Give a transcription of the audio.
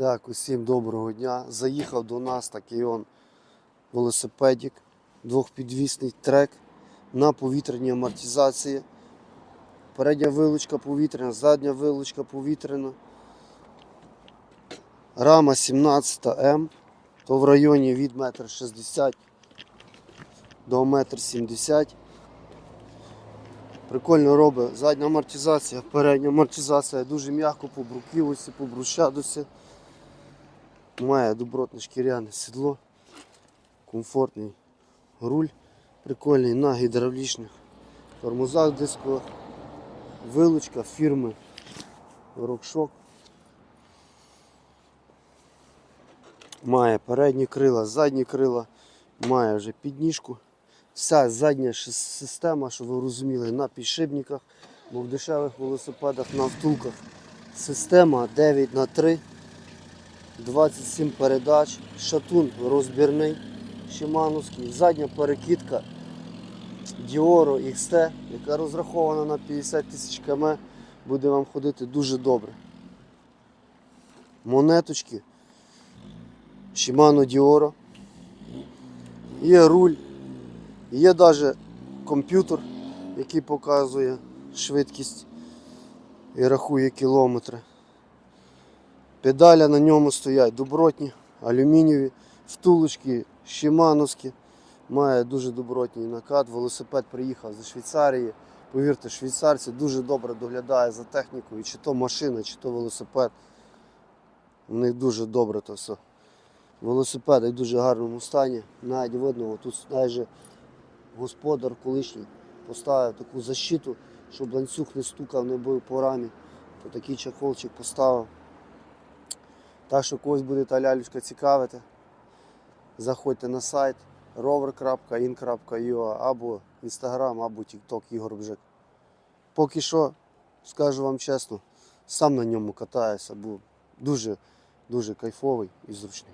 Так, усім доброго дня. Заїхав до нас такий он велосипедик, двохпідвісний трек на повітряній амортизації. Передня вилучка повітряна, задня вилучка повітряна. Рама 17М, то в районі від 1,60 м до 1,70 м. Прикольно робить задня амортизація, передня амортизація дуже м'яко по бруківці, по брусчатці. Має добротне шкіряне сідло, комфортний руль, прикольний на гідравлічних тормозах дискових, вилучка фірми Рокшок. Має передні крила, задні крила, має вже підніжку. Вся задня система, щоб ви розуміли, на підшипниках, бо в дешевих велосипедах на втулках система 9 х 3 27 передач, шатун розбірний, шимановський, задня перекидка Dioro XT, яка розрахована на 50 тисяч км, буде вам ходити дуже добре. Монеточки, Shimano Dioro. Є руль, є навіть комп'ютер, який показує швидкість і рахує кілометри. Педаля на ньому стоять добротні, алюмінієві, втулочки шимановські. Має дуже добротний накат. Велосипед приїхав зі Швейцарії. Повірте, швейцарці дуже добре доглядають за технікою, чи то машина, чи то велосипед. У них дуже добре то все. Велосипеди в дуже гарному стані. Навіть видно, тут навіть господар колишній поставив таку защиту, щоб ланцюг не стукав, не бив по рамі. То такий чехолчик поставив. Так що когось буде та лялючка цікавити, заходьте на сайт rover.in.ua або Instagram, або TikTok Ігор Бжик. Поки що, скажу вам чесно, сам на ньому катаюся, бо дуже, дуже кайфовий і зручний.